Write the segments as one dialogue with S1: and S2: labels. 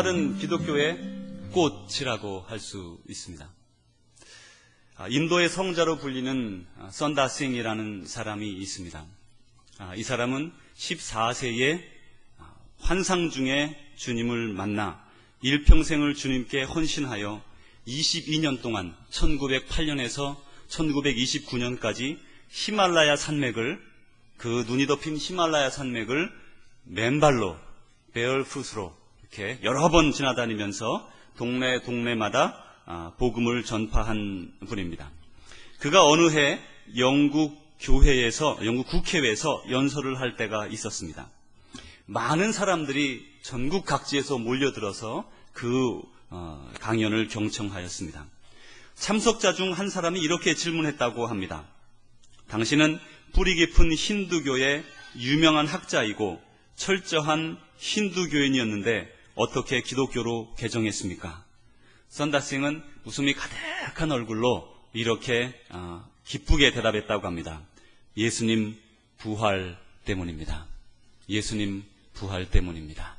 S1: 부활은 기독교의 꽃이라고 할 수 있습니다. 아, 인도의 성자로 불리는 아, 썬다싱이라는 사람이 있습니다. 아, 이 사람은 14세에 환상 중에 주님을 만나 일평생을 주님께 헌신하여 22년 동안 1908년에서 1929년까지 히말라야 산맥을 그 눈이 덮인 히말라야 산맥을 맨발로 베얼풋으로 이렇게 여러 번 지나다니면서 동네 동네마다 아, 복음을 전파한 분입니다. 그가 어느 해 영국 교회에서 영국 국회에서 연설을 할 때가 있었습니다. 많은 사람들이 전국 각지에서 몰려들어서 그 어, 강연을 경청하였습니다. 참석자 중 한 사람이 이렇게 질문했다고 합니다. 당신은 뿌리 깊은 힌두교의 유명한 학자이고 철저한 힌두교인이었는데 어떻게 기독교로 개정했습니까? 썬다싱은 웃음이 가득한 얼굴로 이렇게 어, 기쁘게 대답했다고 합니다. 예수님 부활 때문입니다. 예수님 부활 때문입니다.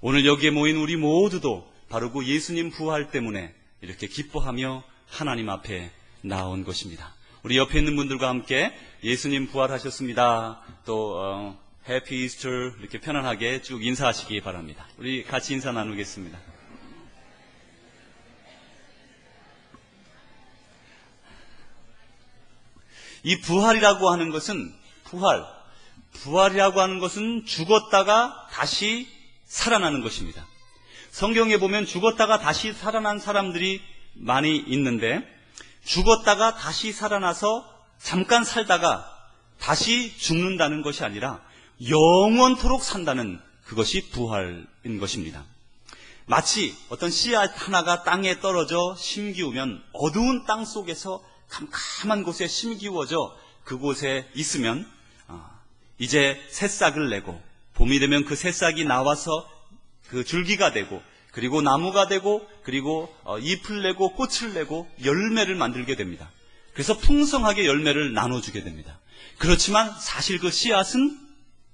S1: 오늘 여기에 모인 우리 모두도 바로 그 예수님 부활 때문에 이렇게 기뻐하며 하나님 앞에 나온 것입니다. 우리 옆에 있는 분들과 함께 예수님 부활하셨습니다. 또 어, 해피 이스터 이렇게 편안하게 쭉 인사하시기 바랍니다. 우리 같이 인사 나누겠습니다. 이 부활이라고 하는 것은 부활, 부활이라고 하는 것은 죽었다가 다시 살아나는 것입니다. 성경에 보면 죽었다가 다시 살아난 사람들이 많이 있는데 죽었다가 다시 살아나서 잠깐 살다가 다시 죽는다는 것이 아니라 영원토록 산다는 그것이 부활인 것입니다. 마치 어떤 씨앗 하나가 땅에 떨어져 심기우면 어두운 땅 속에서 캄캄한 곳에 심기워져 그곳에 있으면 아, 이제 새싹을 내고 봄이 되면 그 새싹이 나와서 그 줄기가 되고 그리고 나무가 되고 그리고 어, 잎을 내고 꽃을 내고 열매를 만들게 됩니다. 그래서 풍성하게 열매를 나눠주게 됩니다. 그렇지만 사실 그 씨앗은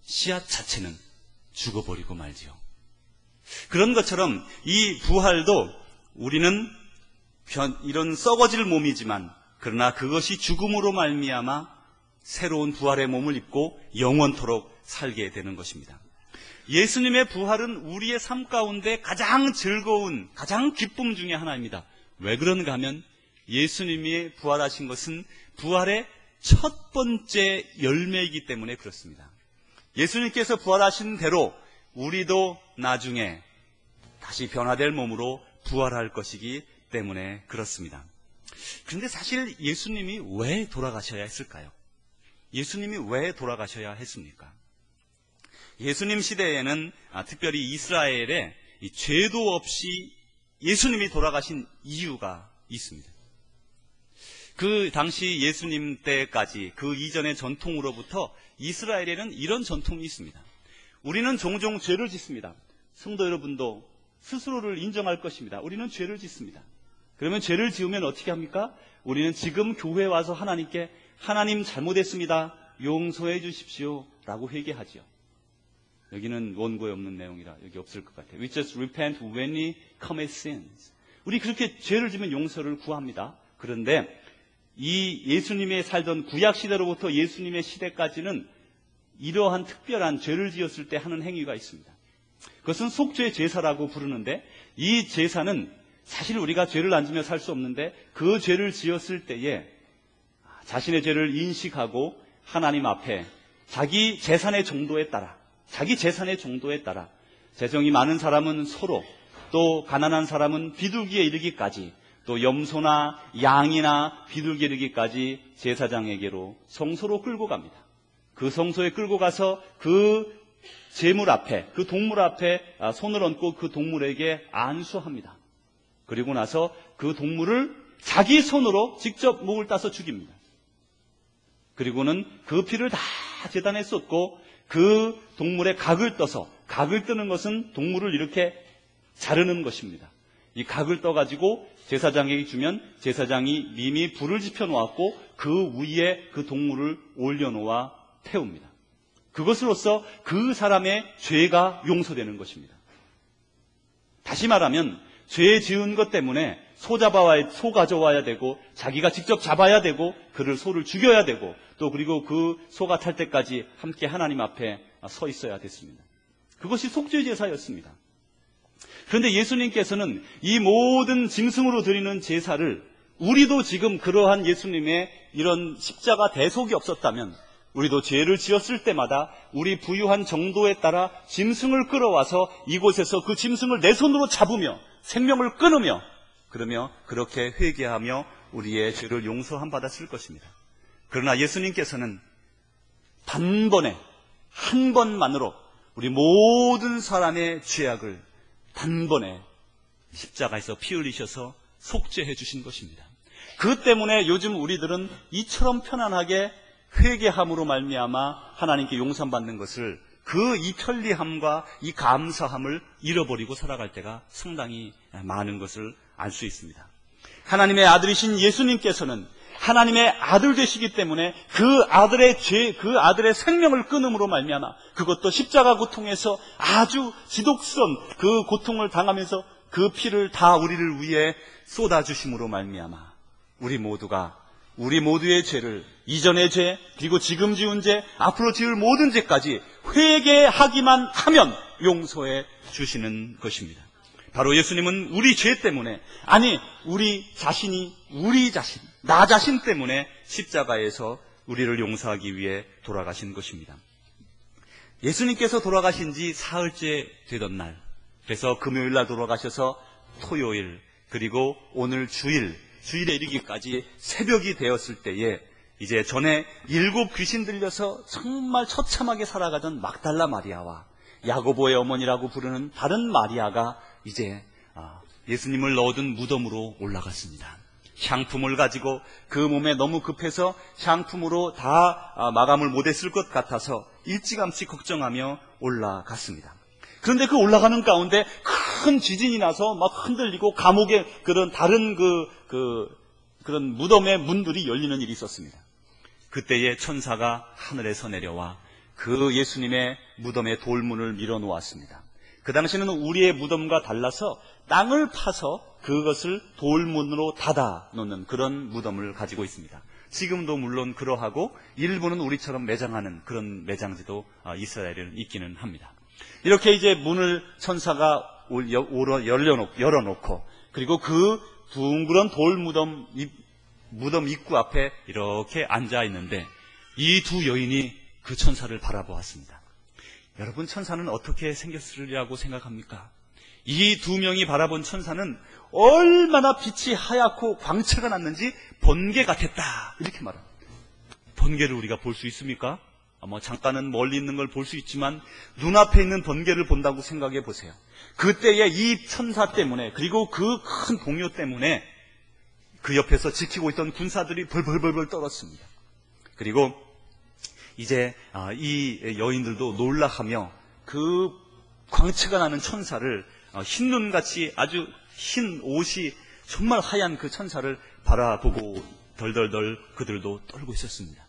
S1: 씨앗 자체는 죽어버리고 말지요. 그런 것처럼 이 부활도 우리는 이런 썩어질 몸이지만 그러나 그것이 죽음으로 말미암아 새로운 부활의 몸을 입고 영원토록 살게 되는 것입니다. 예수님의 부활은 우리의 삶 가운데 가장 즐거운, 가장 기쁨 중의 하나입니다. 왜 그런가 하면 예수님이 부활하신 것은 부활의 첫 번째 열매이기 때문에 그렇습니다. 예수님께서 부활하신 대로 우리도 나중에 다시 변화될 몸으로 부활할 것이기 때문에 그렇습니다. 그런데 사실 예수님이 왜 돌아가셔야 했을까요? 예수님이 왜 돌아가셔야 했습니까? 예수님 시대에는 아, 특별히 이스라엘에 죄도 없이 예수님이 돌아가신 이유가 있습니다. 그 당시 예수님 때까지 그 이전의 전통으로부터 이스라엘에는 이런 전통이 있습니다. 우리는 종종 죄를 짓습니다. 성도 여러분도 스스로를 인정할 것입니다. 우리는 죄를 짓습니다. 그러면 죄를 지으면 어떻게 합니까? 우리는 지금 교회에 와서 하나님께 하나님 잘못했습니다. 용서해 주십시오. 라고 회개하지요. 여기는 원고에 없는 내용이라 여기 없을 것 같아요. We just repent when we commit sins. 우리 그렇게 죄를 지면 용서를 구합니다. 그런데 이 예수님의 살던 구약 시대로부터 예수님의 시대까지는 이러한 특별한 죄를 지었을 때 하는 행위가 있습니다. 그것은 속죄 제사라고 부르는데 이 제사는 사실 우리가 죄를 안 지며 살 수 없는데 그 죄를 지었을 때에 자신의 죄를 인식하고 하나님 앞에 자기 재산의 정도에 따라 자기 재산의 정도에 따라 재정이 많은 사람은 소로 또 가난한 사람은 비둘기에 이르기까지 또 염소나 양이나 비둘기 이르기까지 제사장에게로 성소로 끌고 갑니다. 그 성소에 끌고 가서 그 재물 앞에 그 동물 앞에 아, 손을 얹고 그 동물에게 안수합니다. 그리고 나서 그 동물을 자기 손으로 직접 목을 따서 죽입니다. 그리고는 그 피를 다 재단에 쏟고 그 동물의 각을 떠서 각을 뜨는 것은 동물을 이렇게 자르는 것입니다. 이 각을 떠가지고 제사장에게 주면 제사장이 이미 불을 지펴 놓았고 그 위에 그 동물을 올려놓아 태웁니다. 그것으로써 그 사람의 죄가 용서되는 것입니다. 다시 말하면 죄 지은 것 때문에 소 잡아와야 소 가져와야 되고 자기가 직접 잡아야 되고 그를 소를 죽여야 되고 또 그리고 그 소가 탈 때까지 함께 하나님 앞에 서 있어야 됐습니다. 그것이 속죄 제사였습니다. 그런데 예수님께서는 이 모든 짐승으로 드리는 제사를 우리도 지금 그러한 예수님의 이런 십자가 대속이 없었다면 우리도 죄를 지었을 때마다 우리 부유한 정도에 따라 짐승을 끌어와서 이곳에서 그 짐승을 내 손으로 잡으며 생명을 끊으며 그러며 그렇게 회개하며 우리의 죄를 용서함 받았을 것입니다. 그러나 예수님께서는 단번에 한 번만으로 우리 모든 사람의 죄악을 단번에 십자가에서 피 흘리셔서 속죄해 주신 것입니다. 그 때문에 요즘 우리들은 이처럼 편안하게 회개함으로 말미암아 하나님께 용서받는 것을 그 이 편리함과 이 감사함을 잃어버리고 살아갈 때가 상당히 많은 것을 알 수 있습니다. 하나님의 아들이신 예수님께서는 하나님의 아들 되시기 때문에 그 아들의 죄, 그 아들의 생명을 끊음으로 말미암아 그것도 십자가 고통에서 아주 지독스런 그 고통을 당하면서 그 피를 다 우리를 위해 쏟아 주심으로 말미암아 우리 모두가 우리 모두의 죄를 이전의 죄 그리고 지금 지은 죄 앞으로 지을 모든 죄까지 회개하기만 하면 용서해 주시는 것입니다. 바로 예수님은 우리 죄 때문에 아니 우리 자신이 우리 자신 나 자신 때문에 십자가에서 우리를 용서하기 위해 돌아가신 것입니다. 예수님께서 돌아가신 지 사흘째 되던 날 그래서 금요일 날 돌아가셔서 토요일 그리고 오늘 주일 주일에 이르기까지 새벽이 되었을 때에 이제 전에 일곱 귀신 들려서 정말 처참하게 살아가던 막달라 마리아와 야고보의 어머니라고 부르는 다른 마리아가 이제 아, 예수님을 넣어둔 무덤으로 올라갔습니다. 향품을 가지고 그 몸에 너무 급해서 향품으로 다 아, 마감을 못했을 것 같아서 일찌감치 걱정하며 올라갔습니다. 그런데 그 올라가는 가운데 큰 지진이 나서 막 흔들리고 감옥의 그런 다른 그, 그, 그런 무덤의 문들이 열리는 일이 있었습니다. 그때에 천사가 하늘에서 내려와 그 예수님의 무덤의 돌문을 밀어 놓았습니다. 그 당시에는 우리의 무덤과 달라서 땅을 파서 그것을 돌문으로 닫아 놓는 그런 무덤을 가지고 있습니다. 지금도 물론 그러하고 일부는 우리처럼 매장하는 그런 매장지도 아, 이스라엘에는 있기는 합니다. 이렇게 이제 문을 천사가 열어놓고 그리고 그 둥그런 돌 무덤 무덤 입구 앞에 이렇게 앉아 있는데 이 두 여인이 그 천사를 바라보았습니다. 여러분 천사는 어떻게 생겼으리라고 생각합니까? 이 두 명이 바라본 천사는 얼마나 빛이 하얗고 광채가 났는지 번개 같았다 이렇게 말합니다. 번개를 우리가 볼 수 있습니까? 뭐 잠깐은 멀리 있는 걸 볼 수 있지만 눈앞에 있는 번개를 본다고 생각해 보세요. 그때의 이 천사 때문에 그리고 그 큰 동요 때문에 그 옆에서 지키고 있던 군사들이 벌벌벌벌 떨었습니다. 그리고 이제 아, 이 여인들도 놀라하며 그 광채가 나는 천사를 어, 흰 눈같이 아주 흰 옷이 정말 하얀 그 천사를 바라보고 덜덜덜 그들도 떨고 있었습니다.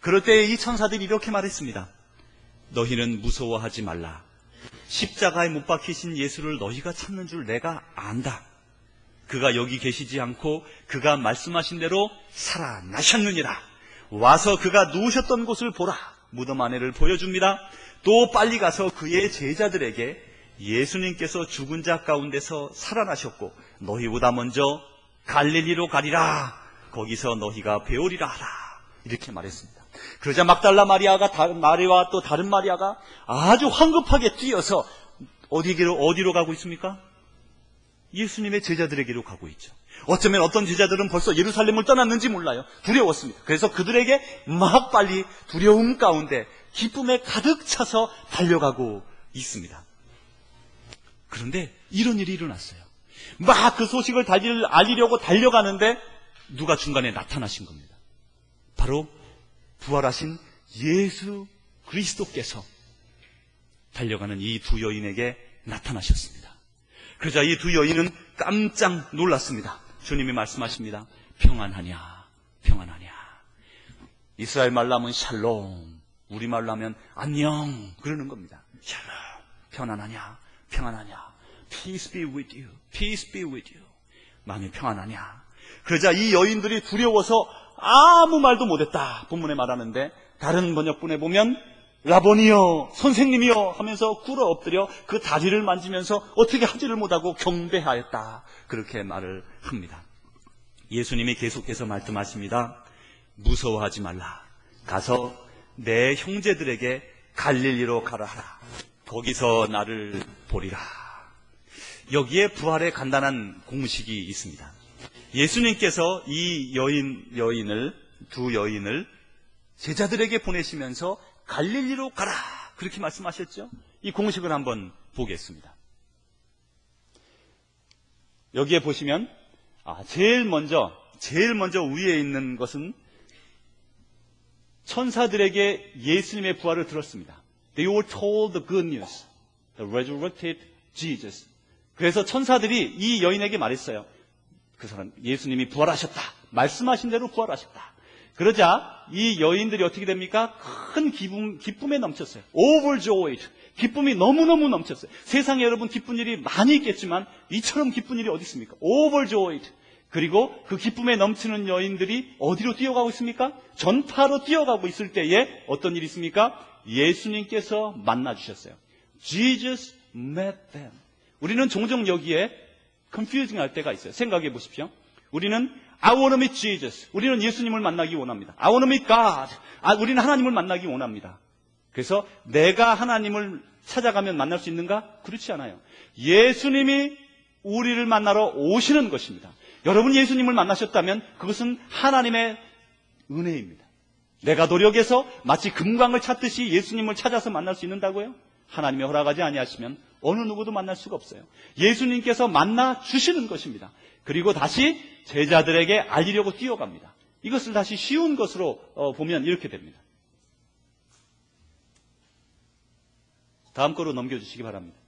S1: 그럴 때 이 천사들이 이렇게 말했습니다. 너희는 무서워하지 말라. 십자가에 못 박히신 예수를 너희가 찾는 줄 내가 안다. 그가 여기 계시지 않고 그가 말씀하신 대로 살아나셨느니라. 와서 그가 누우셨던 곳을 보라. 무덤 안에를 보여줍니다. 또 빨리 가서 그의 제자들에게 예수님께서 죽은 자 가운데서 살아나셨고 너희보다 먼저 갈릴리로 가리라. 거기서 너희가 배우리라 하라. 이렇게 말했습니다. 그러자 막달라 마리아가 다른 마리아와 또 다른 마리아가 아주 황급하게 뛰어서 어디로 어디로 가고 있습니까? 예수님의 제자들에게로 가고 있죠. 어쩌면 어떤 제자들은 벌써 예루살렘을 떠났는지 몰라요. 두려웠습니다. 그래서 그들에게 막 빨리 두려움 가운데 기쁨에 가득 차서 달려가고 있습니다. 그런데 이런 일이 일어났어요. 막 그 소식을 알리려고 달려가는데 누가 중간에 나타나신 겁니다. 바로 부활하신 예수 그리스도께서 달려가는 이 두 여인에게 나타나셨습니다. 그러자 이 두 여인은 깜짝 놀랐습니다. 주님이 말씀하십니다. 평안하냐, 평안하냐. 이스라엘 말로 하면 샬롬, 우리 말로 하면 안녕, 그러는 겁니다. 샬롬, 편안하냐, 평안하냐. Peace be with you, peace be with you. 마음이 평안하냐. 그러자 이 여인들이 두려워서 아무 말도 못했다. 본문에 말하는데 다른 번역본에 보면 라보니여 선생님이여 하면서 꿇어 엎드려 그 다리를 만지면서 어떻게 하지를 못하고 경배하였다. 그렇게 말을 합니다. 예수님이 계속해서 말씀하십니다. 무서워하지 말라. 가서 내 형제들에게 갈릴리로 가라 하라. 거기서 나를 보리라. 여기에 부활의 간단한 공식이 있습니다. 예수님께서 이 여인, 여인을, 두 여인을 제자들에게 보내시면서 갈릴리로 가라. 그렇게 말씀하셨죠? 이 공식을 한번 보겠습니다. 여기에 보시면, 아, 제일 먼저, 제일 먼저 위에 있는 것은 천사들에게 예수님의 부활을 들었습니다. They were told the good news. The resurrected Jesus. 그래서 천사들이 이 여인에게 말했어요. 그 사람, 예수님이 부활하셨다. 말씀하신 대로 부활하셨다. 그러자 이 여인들이 어떻게 됩니까? 큰 기쁨, 기쁨에 넘쳤어요. overjoyed. 기쁨이 너무너무 넘쳤어요. 세상에 여러분 기쁜 일이 많이 있겠지만 이처럼 기쁜 일이 어디 있습니까? overjoyed. 그리고 그 기쁨에 넘치는 여인들이 어디로 뛰어가고 있습니까? 전파로 뛰어가고 있을 때에 어떤 일이 있습니까? 예수님께서 만나 주셨어요. Jesus met them. 우리는 종종 여기에 confusing 할 때가 있어요. 생각해 보십시오. 우리는 I want to meet Jesus. 우리는 예수님을 만나기 원합니다. I want to meet God. 아, 우리는 하나님을 만나기 원합니다. 그래서 내가 하나님을 찾아가면 만날 수 있는가? 그렇지 않아요. 예수님이 우리를 만나러 오시는 것입니다. 여러분 예수님을 만나셨다면 그것은 하나님의 은혜입니다. 내가 노력해서 마치 금광을 찾듯이 예수님을 찾아서 만날 수 있는다고요? 하나님이 허락하지 아니하시면 어느 누구도 만날 수가 없어요. 예수님께서 만나 주시는 것입니다. 그리고 다시 제자들에게 알리려고 뛰어갑니다. 이것을 다시 쉬운 것으로 어, 보면 이렇게 됩니다. 다음 거로 넘겨주시기 바랍니다.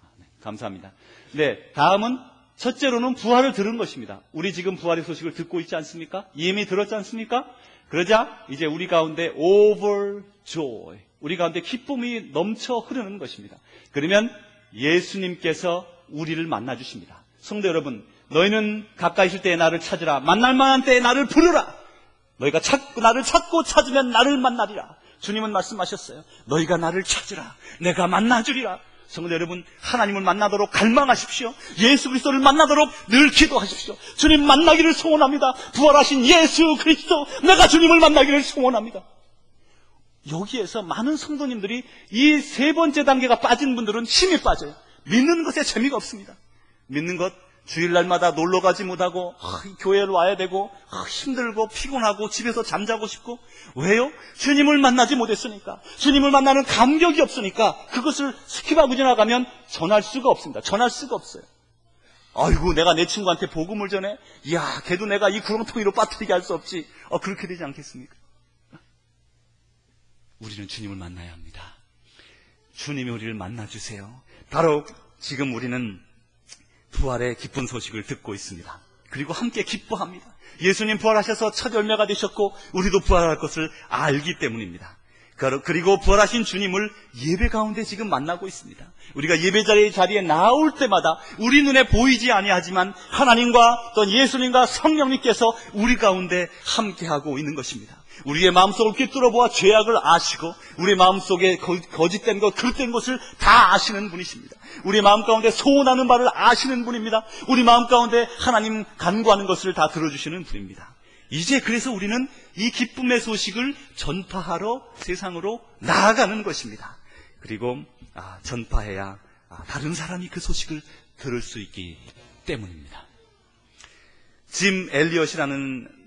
S1: 아, 네, 감사합니다. 네, 다음은 첫째로는 부활을 들은 것입니다. 우리 지금 부활의 소식을 듣고 있지 않습니까? 이미 들었지 않습니까? 그러자 이제 우리 가운데 overjoy, 우리 가운데 기쁨이 넘쳐 흐르는 것입니다. 그러면 예수님께서 우리를 만나 주십니다. 성도 여러분, 너희는 가까이 있을 때에 나를 찾으라. 만날 만한 때에 나를 부르라. 너희가 찾고 나를 찾고 찾으면 나를 만나리라. 주님은 말씀하셨어요. 너희가 나를 찾으라. 내가 만나 주리라. 성도 여러분, 하나님을 만나도록 갈망하십시오. 예수 그리스도를 만나도록 늘 기도하십시오. 주님 만나기를 소원합니다. 부활하신 예수 그리스도, 내가 주님을 만나기를 소원합니다. 여기에서 많은 성도님들이 이 세 번째 단계가 빠진 분들은 힘이 빠져요. 믿는 것에 재미가 없습니다. 믿는 것, 주일날마다 놀러 가지 못하고 아, 교회를 와야 되고 아, 힘들고 피곤하고 집에서 잠자고 싶고 왜요? 주님을 만나지 못했으니까 주님을 만나는 감격이 없으니까 그것을 스킵하고 지나가면 전할 수가 없습니다. 전할 수가 없어요. 아이고 내가 내 친구한테 복음을 전해 이야 걔도 내가 이 구렁텅이로 빠뜨리게 할 수 없지 어, 그렇게 되지 않겠습니까? 우리는 주님을 만나야 합니다. 주님이 우리를 만나주세요. 바로 지금 우리는 부활의 기쁜 소식을 듣고 있습니다. 그리고 함께 기뻐합니다. 예수님 부활하셔서 첫 열매가 되셨고 우리도 부활할 것을 알기 때문입니다. 그리고 부활하신 주님을 예배 가운데 지금 만나고 있습니다. 우리가 예배 자리의 자리에 나올 때마다 우리 눈에 보이지 아니하지만 하나님과 또 예수님과 성령님께서 우리 가운데 함께하고 있는 것입니다. 우리의 마음속을 꿰뚫어 보아 죄악을 아시고 우리 마음속에 거짓된 것, 그릇된 것을 다 아시는 분이십니다. 우리 마음 가운데 소원하는 바를 아시는 분입니다. 우리 마음 가운데 하나님 간구하는 것을 다 들어주시는 분입니다. 이제 그래서 우리는 이 기쁨의 소식을 전파하러 세상으로 나아가는 것입니다. 그리고 아, 전파해야 아, 다른 사람이 그 소식을 들을 수 있기 때문입니다. 짐 엘리엇이라는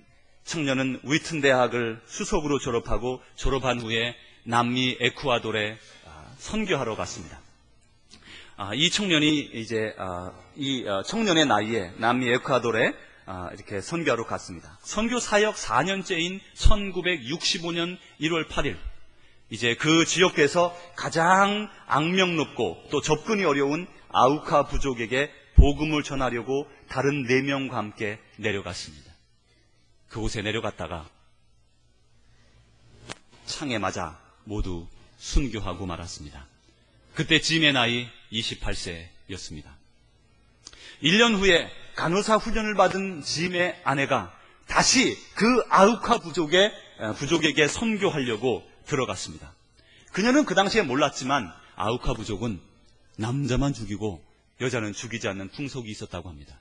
S1: 청년은 위튼 대학을 수석으로 졸업하고 졸업한 후에 남미 에쿠아도르에 아, 선교하러 갔습니다. 아, 이 청년이 이제 아, 이 청년의 나이에 남미 에쿠아도르에 이렇게 선교하러 갔습니다. 선교 사역 4년째인 1965년 1월 8일 이제 그 지역에서 가장 악명 높고 또 접근이 어려운 아우카 부족에게 복음을 전하려고 다른 네 명과 함께 내려갔습니다. 그곳에 내려갔다가 창에 맞아 모두 순교하고 말았습니다. 그때 짐의 나이 28세였습니다. 1년 후에 간호사 훈련을 받은 짐의 아내가 다시 그 아우카 부족의, 어, 부족에게 선교하려고 들어갔습니다. 그녀는 그 당시에 몰랐지만 아우카 부족은 남자만 죽이고 여자는 죽이지 않는 풍속이 있었다고 합니다.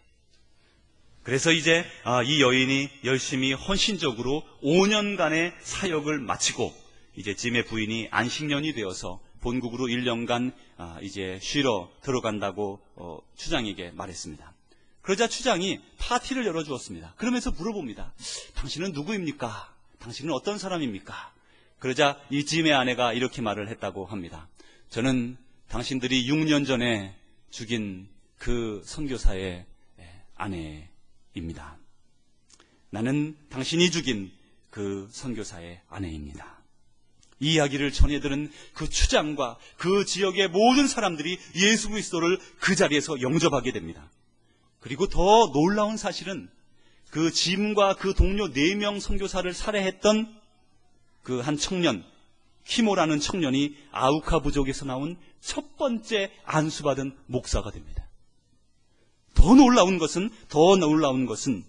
S1: 그래서 이제 아, 이 여인이 열심히 헌신적으로 5년간의 사역을 마치고 이제 짐의 부인이 안식년이 되어서 본국으로 1년간 아, 이제 쉬러 들어간다고 어, 추장에게 말했습니다. 그러자 추장이 파티를 열어주었습니다. 그러면서 물어봅니다. 당신은 누구입니까? 당신은 어떤 사람입니까? 그러자 이 짐의 아내가 이렇게 말을 했다고 합니다. 저는 당신들이 6년 전에 죽인 그 선교사의 아내 입니다. 나는 당신이 죽인 그 선교사의 아내입니다. 이 이야기를 전해들은 그 추장과 그 지역의 모든 사람들이 예수 그리스도를 그 자리에서 영접하게 됩니다. 그리고 더 놀라운 사실은 그 짐과 그 동료 4명 선교사를 살해했던 그 한 청년, 히모라는 청년이 아우카 부족에서 나온 첫 번째 안수받은 목사가 됩니다. 더 놀라운 것은, 더 놀라운 것은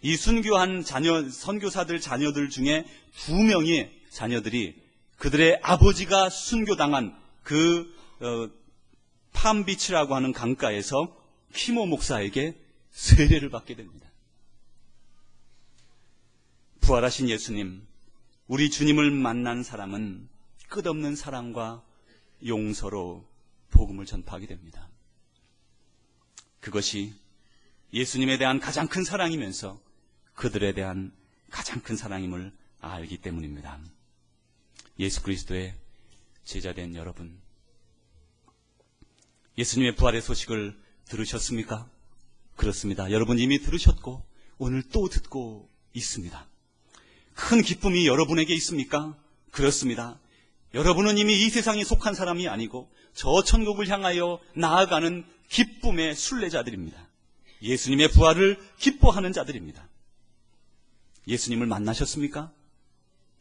S1: 이 순교한 자녀, 선교사들 자녀들 중에 두 명의 자녀들이 그들의 아버지가 순교당한 그 어, 팜비치라고 하는 강가에서 키모 목사에게 세례를 받게 됩니다. 부활하신 예수님, 우리 주님을 만난 사람은 끝없는 사랑과 용서로 복음을 전파하게 됩니다. 그것이 예수님에 대한 가장 큰 사랑이면서 그들에 대한 가장 큰 사랑임을 알기 때문입니다. 예수 그리스도의 제자된 여러분, 예수님의 부활의 소식을 들으셨습니까? 그렇습니다. 여러분 이미 들으셨고 오늘 또 듣고 있습니다. 큰 기쁨이 여러분에게 있습니까? 그렇습니다. 여러분은 이미 이 세상에 속한 사람이 아니고 저 천국을 향하여 나아가는 기쁨의 순례자들입니다. 예수님의 부활을 기뻐하는 자들입니다. 예수님을 만나셨습니까?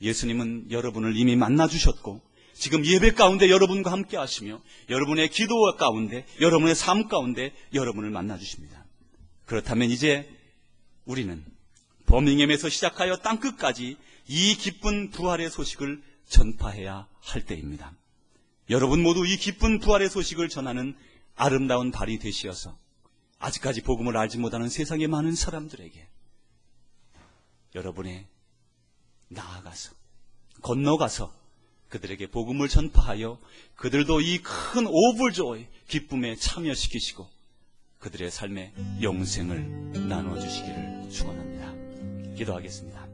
S1: 예수님은 여러분을 이미 만나주셨고 지금 예배 가운데 여러분과 함께 하시며 여러분의 기도 가운데 여러분의 삶 가운데 여러분을 만나주십니다. 그렇다면 이제 우리는 버밍엠에서 시작하여 땅끝까지 이 기쁜 부활의 소식을 전파해야 할 때입니다. 여러분 모두 이 기쁜 부활의 소식을 전하는 아름다운 발이 되시어서 아직까지 복음을 알지 못하는 세상의 많은 사람들에게 여러분의 나아가서 건너가서 그들에게 복음을 전파하여 그들도 이 큰 오불조의 기쁨에 참여시키시고 그들의 삶의 영생을 나누어 주시기를 축원합니다. 기도하겠습니다.